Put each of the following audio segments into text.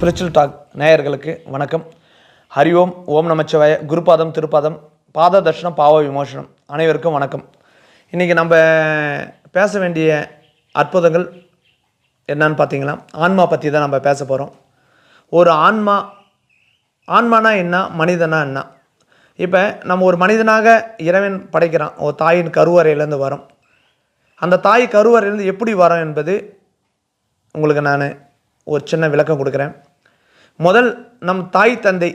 Spiritual talk நேயர்களுக்கு வணக்கம். ஹரி ஓம் ஓம் நமச்சிவாய குருபாதம் திருப்பாதம் பாத தர்ஷனம் பாவ விமோசனம் அனைவருக்கும் வணக்கம். இன்றைக்கி நம்ம பேச வேண்டிய அற்புதங்கள் என்னன்னு பார்த்தீங்கன்னா ஆன்மா பற்றி தான் நம்ம பேச போகிறோம் ஒரு ஆன்மா ஆன்மானா என்ன மனிதனா என்ன? இப்போ நம்ம ஒரு மனிதனாக இறைவன் படைக்கிறான். ஒரு தாயின் கருவறையிலேருந்து வரோம். அந்த தாய் கருவறையிலேருந்து எப்படி வரோம் என்பது உங்களுக்கு நான் ஒரு சின்ன விளக்கம் கொடுக்குறேன். முதல் நம் தாய் தந்தை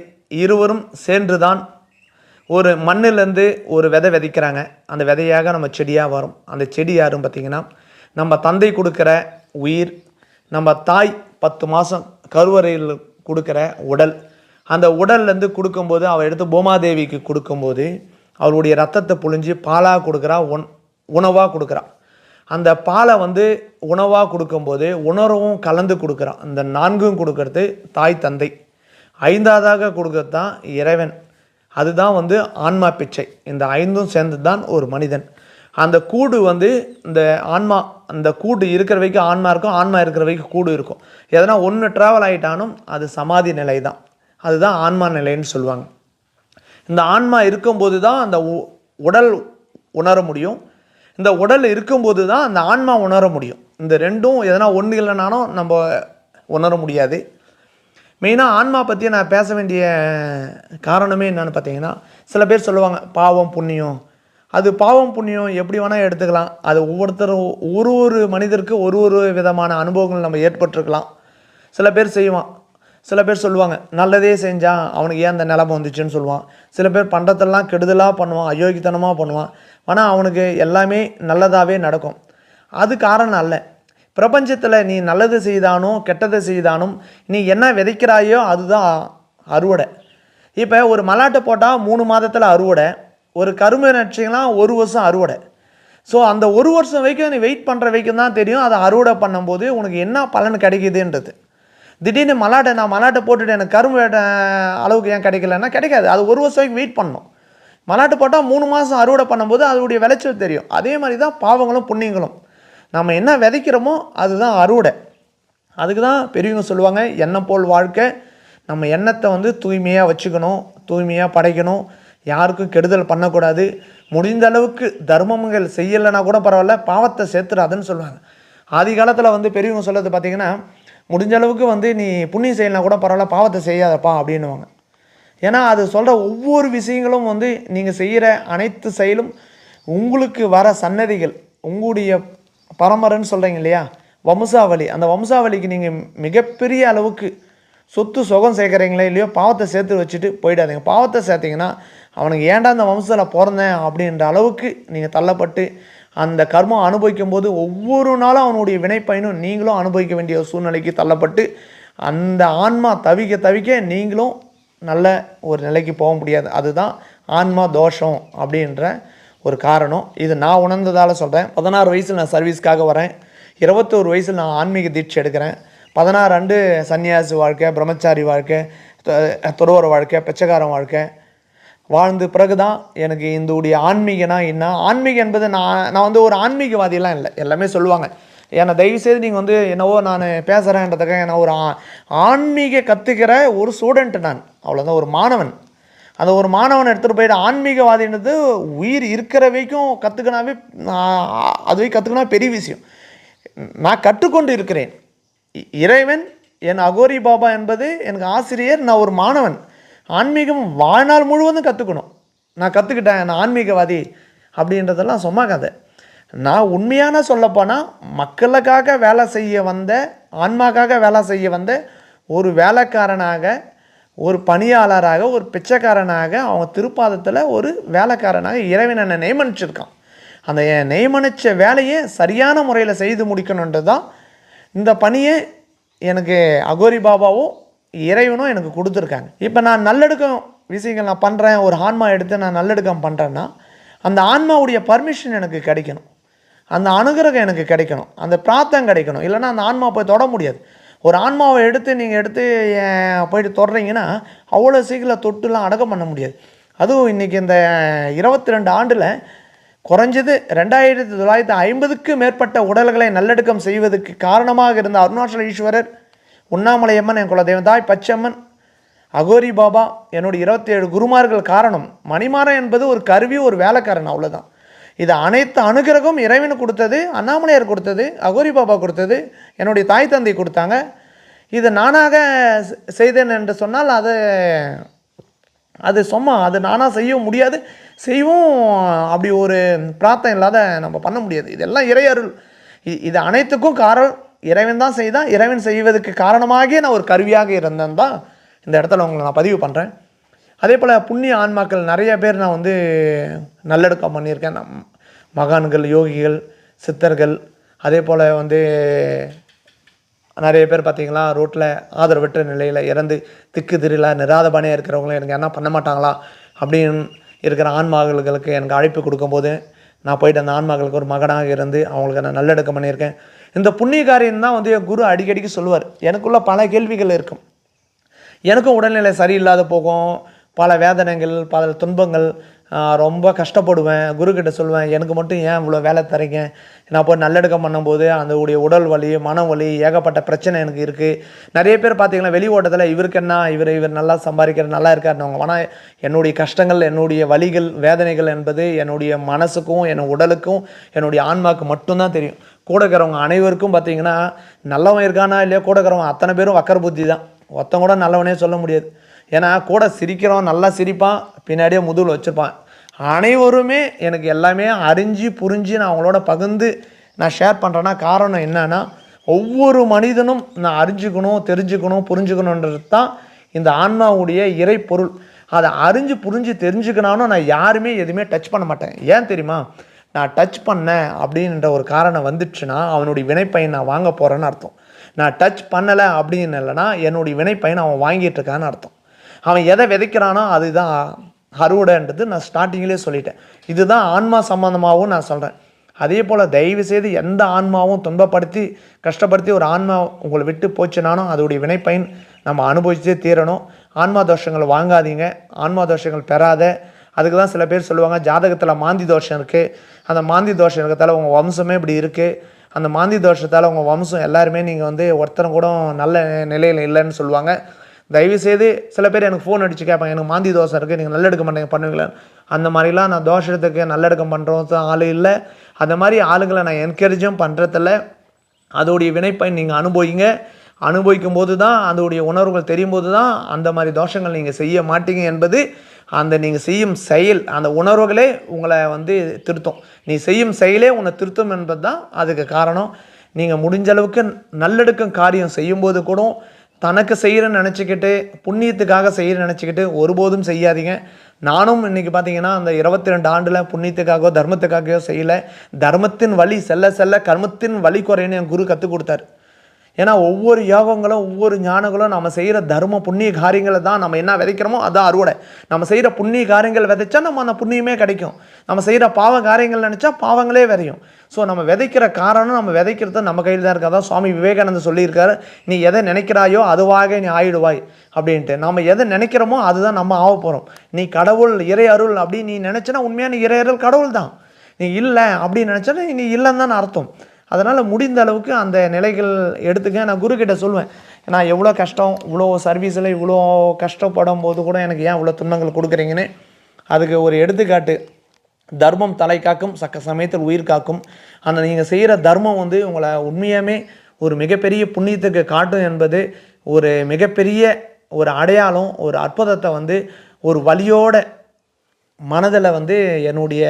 இருவரும் சேர்ந்து தான் ஒரு மண்ணிலேருந்து ஒரு விதை விதைக்கிறாங்க. அந்த விதையாக நம்ம செடியாக வரும். அந்த செடி யாரும் பார்த்திங்கன்னா நம்ம தந்தை கொடுக்குற உயிர் நம்ம தாய் பத்து மாதம் கருவறையில் கொடுக்குற உடல். அந்த உடல்லேருந்து கொடுக்கும்போது அவள் எடுத்து பூமாதேவிக்கு கொடுக்கும்போது அவளுடைய ரத்தத்தை புழிஞ்சு பாலாக கொடுக்குறா உண் உணவாக கொடுக்குறா. அந்த பாலை வந்து உணவாக கொடுக்கும்போது உணர்வும் கலந்து கொடுக்குறான். இந்த நான்கும் கொடுக்கறது தாய் தந்தை. ஐந்தாவதாக கொடுக்கறது தான் இறைவன். அதுதான் வந்து ஆன்மா பிச்சை. இந்த ஐந்தும் சேர்ந்து தான் ஒரு மனிதன். அந்த கூடு வந்து இந்த ஆன்மா அந்த கூடு இருக்கிற வரைக்கும் ஆன்மா இருக்கும் ஆன்மா இருக்கிற வரைக்கும் கூடு இருக்கும். எதனா ஒன்று ட்ராவல் ஆகிட்டாலும் அது சமாதி நிலை தான் அதுதான் ஆன்மா நிலைன்னு சொல்லுவாங்க. இந்த ஆன்மா இருக்கும்போது தான் அந்த உ- உடல் உணர முடியும். இந்த உடல் இருக்கும்போது தான் அந்த ஆன்மா உணர முடியும். இந்த ரெண்டும் எதனா ஒன்று இல்லைனாலும் நம்ம உணர முடியாது. மெயினாக ஆன்மா பற்றி நான் பேச வேண்டிய காரணமே என்னென்னு பார்த்தீங்கன்னா சில பேர் சொல்லுவாங்க பாவம் புண்ணியம். அது பாவம் புண்ணியம் எப்படி வேணால் எடுத்துக்கலாம். அது ஒவ்வொருத்தரும் ஒரு ஒரு மனிதருக்கு ஒரு ஒரு விதமான அனுபவங்கள் நம்ம ஏற்பட்டிருக்கலாம். சில பேர் செய்வான். சில பேர் சொல்லுவாங்க நல்லதே செஞ்சான் அவனுக்கு ஏன் அந்த நிலமை வந்துச்சுன்னு சொல்லுவான். சில பேர் பண்ணுறதெல்லாம் கெடுதலாக பண்ணுவான் அயோக்கித்தனமாக பண்ணுவான். ஆனால் அவனுக்கு எல்லாமே நல்லதாகவே நடக்கும். அது காரணம் அல்ல. பிரபஞ்சத்தில் நீ நல்லது செய்தானோ கெட்டதை செய்தானும் நீ என்ன விதைக்கிறாயோ அதுதான் அறுவடை. இப்போ ஒரு மலாட்டை போட்டால் மூணு மாதத்தில் அறுவடை ஒரு கரும்பு நட்சிங்களாம் ஒரு வருஷம் அறுவடை. ஸோ அந்த ஒரு வருஷம் வரைக்கும் நீ வெயிட் பண்ணுற வரைக்கும் தான் தெரியும் அதை அறுவடை பண்ணும்போது உனக்கு என்ன பலன் கிடைக்குதுன்றது. திடீர்னு மலாட்டை நான் மலாட்டை போட்டுட்டு எனக்கு கரும்பு அளவுக்கு ஏன் கிடைக்கலன்னா கிடைக்காது. அது ஒரு வருஷம் வரைக்கும் வெயிட் பண்ணணும். மலாட்டு போட்டால் மூணு மாதம் அறுவடை பண்ணும்போது அதனுடைய விளைச்சல் தெரியும். அதே மாதிரி தான் பாவங்களும் புண்ணியங்களும். நம்ம என்ன விதைக்கிறோமோ அதுதான் அறுவடை. அதுக்கு தான் பெரியவங்க சொல்லுவாங்க எண்ணெய் போல் வாழ்க்கை. நம்ம எண்ணத்தை வந்து தூய்மையாக வச்சுக்கணும் தூய்மையாக படைக்கணும். யாருக்கும் கெடுதல் பண்ணக்கூடாது. முடிந்த அளவுக்கு தர்மங்கள் செய்யலைன்னா கூட பரவாயில்ல பாவத்தை சேர்த்துடாதுன்னு சொல்லுவாங்க. ஆதி காலத்தில் வந்து பெரியவங்க சொல்கிறது பார்த்திங்கன்னா முடிஞ்ச அளவுக்கு வந்து நீ புண்ணியம் செய்யலாம் கூட பரவாயில்ல பாவத்தை செய்யாதப்பா அப்படின்னுவாங்க. ஏன்னா அது சொல்கிற ஒவ்வொரு விஷயங்களும் வந்து நீங்கள் செய்கிற அனைத்து செயலும் உங்களுக்கு வர சன்னதிகள் உங்களுடைய பரம்பரைன்னு சொல்கிறீங்க இல்லையா? வம்சாவளி. அந்த வம்சாவளிக்கு நீங்கள் மிகப்பெரிய அளவுக்கு சொத்து சுகம் சேர்க்குறீங்களே இல்லையோ பாவத்தை சேர்த்து வச்சுட்டு போயிடாதீங்க. பாவத்தை சேர்த்தீங்கன்னா அவனுக்கு ஏன்டா அந்த வம்சத்தில் பிறந்தேன் அப்படின்ற அளவுக்கு நீங்கள் தள்ளப்பட்டு அந்த கர்மம் அனுபவிக்கும் போது ஒவ்வொரு நாளும் அவனுடைய வினைப்பயனும் நீங்களும் அனுபவிக்க வேண்டிய ஒரு சூழ்நிலைக்கு தள்ளப்பட்டு அந்த ஆன்மா தவிக்க தவிக்க நீங்களும் நல்ல ஒரு நிலைக்கு போக முடியாது. அதுதான் ஆன்மா தோஷம் அப்படின்ற ஒரு காரணம். இது நான் உணர்ந்ததால் சொல்கிறேன் பதினாறு வயசில் நான் சர்வீஸ்க்காக வரேன். இருபத்தோரு வயசில் நான் ஆன்மீக தீட்சை எடுக்கிறேன். பதினாறு ஆண்டு சன்னியாசி வாழ்க்கை பிரம்மச்சாரி வாழ்க்கை துறவர வாழ்க்கை பிச்சைக்காரன் வாழ்க்கை வாழ்ந்த பிறகு தான் எனக்கு இந்த உடைய ஆன்மீகனா என்ன? ஆன்மீகம் என்பது நான் நான் வந்து ஒரு ஆன்மீகவாதியெல்லாம் இல்லை. எல்லாமே சொல்லுவாங்க. என்னை தயவுசெய்து நீங்கள் வந்து என்னவோ நான் பேசுகிறேன்றதுக்காக என்ன ஒரு ஆ- ஆன்மீக கற்றுக்கிற ஒரு ஸ்டூடெண்ட் நான். அவ்வளோதான் ஒரு மாணவன். அந்த ஒரு மாணவனை எடுத்துகிட்டு போயிட்டு ஆன்மீகவாதின்றது உயிர் இருக்கிற வரைக்கும் கற்றுக்கினாவே அது வரைக்கும் கற்றுக்கினா பெரிய விஷயம். நான் கற்றுக்கொண்டு இருக்கிறேன். இ- இறைவன் என் அகோரி பாபா என்பது எனக்கு ஆசிரியர் நான் ஒரு மாணவன். ஆன்மீகம் வாழ்நாள் முழுவதும் கற்றுக்கணும் நான் கற்றுக்கிட்டேன் நான் ஆன்மீகவாதி அப்படின்றதெல்லாம் சும்மா கதை. நான் உண்மையான சொல்லப்போனால் மக்களுக்காக வேலை செய்ய வந்த ஆன்மாக்காக வேலை செய்ய வந்த ஒரு வேலைக்காரனாக ஒரு பணியாளராக ஒரு பிச்சைக்காரனாக அவன் திருப்பாதத்தில் ஒரு வேலைக்காரனாக இறைவன் என்னை நியமனிச்சிருக்கான் அந்த என் நியமனித்த வேலையை சரியான முறையில் செய்து முடிக்கணுன்றது தான் இந்த பணியை எனக்கு அகோரி பாபாவும் இறைவனும் எனக்கு கொடுத்துருக்காங்க. இப்போ நான் நல்லெடுக்கம் விஷயங்கள் நான் பண்ணுறேன் ஒரு ஆன்மா எடுத்து நான் நல்லெடுக்கம் பண்ணுறேன்னா அந்த ஆன்மாவுடைய பர்மிஷன் எனக்கு கிடைக்கணும். அந்த அனுகிரகம் எனக்கு கிடைக்கணும். அந்த பிரார்த்தம் கிடைக்கணும். இல்லைன்னா அந்த ஆன்மா போய் தொட முடியாது. ஒரு ஆன்மாவை எடுத்து நீங்கள் எடுத்து போயிட்டு தொடுறீங்கன்னா அவ்வளோ சீக்கிரம் தொட்டுலாம் அடக்கம் பண்ண முடியாது. அதுவும் இன்றைக்கி இந்த இருபத்தி ரெண்டு ஆண்டில் குறைஞ்சது ரெண்டாயிரத்தி தொள்ளாயிரத்தி ஐம்பதுக்கு மேற்பட்ட உடல்களை நல்லடக்கம் செய்வதற்கு காரணமாக இருந்த அருணாச்சல ஈஸ்வரர் உண்ணாமலையம்மன் என் குலதெய்வம் தாய் பச்சம்மன் அகோரி பாபா என்னுடைய இருபத்தி ஏழு குருமார்கள் காரணம். மணிமாறன் என்பது ஒரு கருவி ஒரு வேலைக்காரன் அவ்வளோதான் இது அனைத்து அனுகிரகம் இறைவன் கொடுத்தது அண்ணாமலையார் கொடுத்தது அகோரி பாபா கொடுத்தது என்னுடைய தாய் தந்தை கொடுத்தாங்க. இது நானாக செ- செய்தேன் என்று சொன்னால் அது அது சும்மா அது நானாக செய்யவும் முடியாது. செய்வோம் அப்படி ஒரு பிரார்த்தனை இல்லாத நம்ம பண்ண முடியாது. இதெல்லாம் இறையருள் இ- இது அனைத்துக்கும் காரணம். இறைவன் தான் செய்தான். இறைவன் செய்வதற்கு காரணமாகிய நான் ஒரு கருவியாக இருந்தேன் தான். இந்த இடத்துல உங்களை நான் பதிவு பண்ணுறேன் அதே போல் புண்ணிய ஆன்மாக்கள் நிறைய பேர் நான் வந்து நல்லடக்கம் பண்ணியிருக்கேன். நம் மகான்கள் யோகிகள் சித்தர்கள் அதே போல் வந்து நிறைய பேர் பார்த்திங்களா ரோட்டில் ஆதரவற்ற நிலையில் இறந்து திக்கு திரில நிராதபானியாக இருக்கிறவங்களும் எனக்கு என்ன பண்ண மாட்டாங்களா அப்படின்னு இருக்கிற ஆன்மாக்களுக்கு எனக்கு அழைப்பு கொடுக்கும்போது நான் போயிட்டு அந்த ஆன்மாக்களுக்கு ஒரு மகனாக இருந்து அவங்களுக்கு நான் நல்லடக்கம் பண்ணியிருக்கேன். இந்த புண்ணிய காரியம் தான் வந்து என் குரு அடிக்கடிக்கு சொல்லுவார். எனக்குள்ள பல கேள்விகள் இருக்கும். எனக்கும் உடல்நிலை சரியில்லாத போகும். பல வேதனைகள் பல துன்பங்கள் ரொம்ப கஷ்டப்படுவேன். குருக்கிட்ட சொல்லுவேன் எனக்கு மட்டும் ஏன் இவ்வளோ வேலை தரீங்க நான் போய் நல்லடக்கம் பண்ணும்போது அந்த உடைய உடல் வலி மன வலி ஏகப்பட்ட பிரச்சனை எனக்கு இருக்குது நிறைய பேர் பார்த்தீங்கன்னா வெளி ஓட்டத்தில் இவருக்கு என்ன இவர் இவர் நல்லா சம்பாதிக்கிற நல்லா இருக்காருன்னு ஆனால் என்னுடைய கஷ்டங்கள் என்னுடைய வலிகள் வேதனைகள் என்பது என்னுடைய மனசுக்கும் என் உடலுக்கும் என்னுடைய ஆன்மாவுக்கு மட்டும்தான் தெரியும். கூட இருக்கிறவங்க அனைவருக்கும் பார்த்தீங்கன்னா நல்லவன் இருக்கானா இல்லையா கூட இருக்கிறவங்க அத்தனை பேரும் வக்கர புத்தி தான் ஒருத்தன் கூட நல்லவனே சொல்ல முடியாது. ஏன்னா கூட சிரிக்கிறவன் நல்லா சிரிப்பான் பின்னாடியே முதுகில் வச்சுருப்பான் அனைவருமே எனக்கு எல்லாமே அறிஞ்சு புரிஞ்சு நான் அவங்களோட பகிர்ந்து நான் ஷேர் பண்ணுறேன்னா காரணம் என்னன்னா ஒவ்வொரு மனிதனும் நான் அறிஞ்சுக்கணும் தெரிஞ்சுக்கணும் புரிஞ்சுக்கணுன்றது தான் இந்த ஆன்மாவுடைய இறை பொருள் அதை அறிஞ்சு புரிஞ்சு தெரிஞ்சுக்கணும்னு நான் யாருமே எதுவுமே டச் பண்ண மாட்டேன். ஏன் தெரியுமா? நான் டச் பண்ணேன் அப்படின்ற ஒரு காரணம் வந்துடுச்சுன்னா அவனுடைய வினைப்பயன் நான் வாங்க போகிறேன்னு அர்த்தம். நான் டச் பண்ணலை அப்படின்னு இல்லைன்னா என்னுடைய வினைப்பயன் அவன் வாங்கிட்டு இருக்கான்னு அர்த்தம். அவன் எதை விதைக்கிறானோ அதுதான் அறுவடைன்றது நான் ஸ்டார்டிங்லேயே சொல்லிட்டேன். இதுதான் ஆன்மா சம்பந்தமாகவும் நான் சொல்கிறேன் அதே போல் தயவு செய்து எந்த ஆன்மாவும் துன்பப்படுத்தி கஷ்டப்படுத்தி ஒரு ஆன்மா உங்களை விட்டு போச்சுனாலும் அதோடைய வினைப்பயன் நம்ம அனுபவிச்சே தீரணும். ஆன்மா தோஷங்கள் வாங்காதீங்க. ஆன்மா தோஷங்கள் பெறாத. அதுக்கு தான் சில பேர் சொல்லுவாங்க ஜாதகத்தில் மாந்தி தோஷம் இருக்குது அந்த மாந்தி தோஷம் இருக்கிறதால உங்கள் வம்சமே இப்படி இருக்குது அந்த மாந்தி தோஷத்தால் உங்கள் வம்சம் எல்லாருமே நீங்கள் வந்து ஒருத்தரும் கூட நல்ல நிலையில் இல்லைன்னு சொல்லுவாங்க. தயவுசெய்து சில பேர் எனக்கு ஃபோன் அடித்து கேட்பாங்க எனக்கு மாந்தி தோசை இருக்குது நீங்கள் நல்லெடுக்க மாட்டேங்க பண்ணுவீங்களா? அந்த மாதிரிலாம் நான் தோஷத்துக்கு நல்லெடுக்கம் பண்ணுறோம் ஆள் இல்லை. அந்த மாதிரி ஆளுங்களை நான் என்கரேஜும் பண்ணுறதில்ல அதோடைய வினைப்பயன் நீங்கள் அனுபவிங்க. அனுபவிக்கும் போது தான் அதோடைய உணர்வுகள் தெரியும் போது தான் அந்த மாதிரி தோஷங்கள் நீங்கள் செய்ய மாட்டீங்க என்பது அந்த நீங்கள் செய்யும் செயல் அந்த உணர்வுகளே உங்களை வந்து திருத்தும். நீ செய்யும் செயலே உன்னை திருத்தும் என்பது தான் அதுக்கு காரணம். நீங்கள் முடிஞ்ச அளவுக்கு நல்லெடுக்கும் காரியம் செய்யும்போது கூட தனக்கு செய்கிறேன்னு நினச்சிக்கிட்டு புண்ணியத்துக்காக செய்கிறேன்னு நினச்சிக்கிட்டு ஒருபோதும் செய்யாதீங்க. நானும் இன்றைக்கி பார்த்தீங்கன்னா அந்த இருபத்தி ரெண்டு ஆண்டில் புண்ணியத்துக்காகவோ தர்மத்துக்காகவோ செய்யலை. தர்மத்தின் வழி செல்ல செல்ல கர்மத்தின் வழி குறைன்னு என் குரு கற்றுக் கொடுத்தாரு. ஏன்னா ஒவ்வொரு யோகங்களும் ஒவ்வொரு ஞானங்களும் நம்ம செய்கிற தர்ம புண்ணிய காரியங்களை தான் நம்ம என்ன விதைக்கிறோமோ அதான் அறுவடை. நம்ம செய்கிற புண்ணிய காரியங்கள் விதைச்சா நம்ம அந்த புண்ணியமே கிடைக்கும். நம்ம செய்கிற பாவ காரியங்கள் நினச்சா பாவங்களே விதையும். ஸோ நம்ம விதைக்கிற காரணம் நம்ம விதைக்கிறது நம்ம கையில் தான் இருக்கா தான் சுவாமி விவேகானந்தர் சொல்லியிருக்காரு. நீ எதை நினைக்கிறாயோ அதுவாக நீ ஆயிடுவாய் அப்படின்ட்டு. நம்ம எதை நினைக்கிறோமோ அதுதான் நம்ம ஆக போகிறோம் நீ கடவுள் இறை அருள் அப்படின்னு நீ நினச்சினா உண்மையான இறை அருள் கடவுள் தான். நீ இல்லை அப்படின்னு நினச்சா நீ இல்லைன்னு தான் அர்த்தம். அதனால் முடிந்த அளவுக்கு அந்த நிலைகள் எடுத்துக்க. நான் குருக்கிட்ட சொல்லுவேன் நான் எவ்வளோ கஷ்டம் இவ்வளோ சர்வீஸில் இவ்வளோ கஷ்டப்படும் போது கூட எனக்கு ஏன் இவ்வளோ துன்பங்கள் கொடுக்குறீங்கன்னு? அதுக்கு ஒரு எடுத்துக்காட்டு தர்மம் தலை காக்கும் சக்க சமயத்தில் உயிர் காக்கும். அந்த நீங்கள் செய்கிற தர்மம் வந்து உங்களை உண்மையாகவே ஒரு மிகப்பெரிய புண்ணியத்துக்கு காட்டும் என்பது ஒரு மிகப்பெரிய ஒரு அடையாளம் ஒரு அற்புதத்தை வந்து ஒரு வழியோட மனதில் வந்து என்னுடைய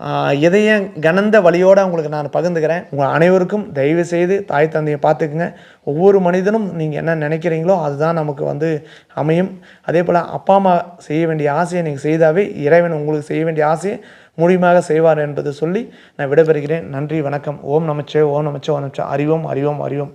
ஆஹ், கனந்த வழியோடு உங்களுக்கு நான் பகிர்ந்துக்கிறேன். உங்கள் அனைவருக்கும் தயவு செய்து தாய் தந்தையை பார்த்துக்குங்க. ஒவ்வொரு மனிதனும் நீங்கள் என்ன நினைக்கிறீங்களோ அதுதான் நமக்கு வந்து அமையும். அதே போல் அப்பா அம்மா செய்ய வேண்டிய ஆசையை நீங்கள் செய்தாவே இறைவன் உங்களுக்கு செய்ய வேண்டிய ஆசையை மூலியமாக செய்வார் என்பது சொல்லி நான் விடைபெறுகிறேன். நன்றி வணக்கம். ஓம் நமச்சே ஓம் நமச்சே ஓம் நமச்சே. அறிவோம் அறிவோம் அறிவோம்.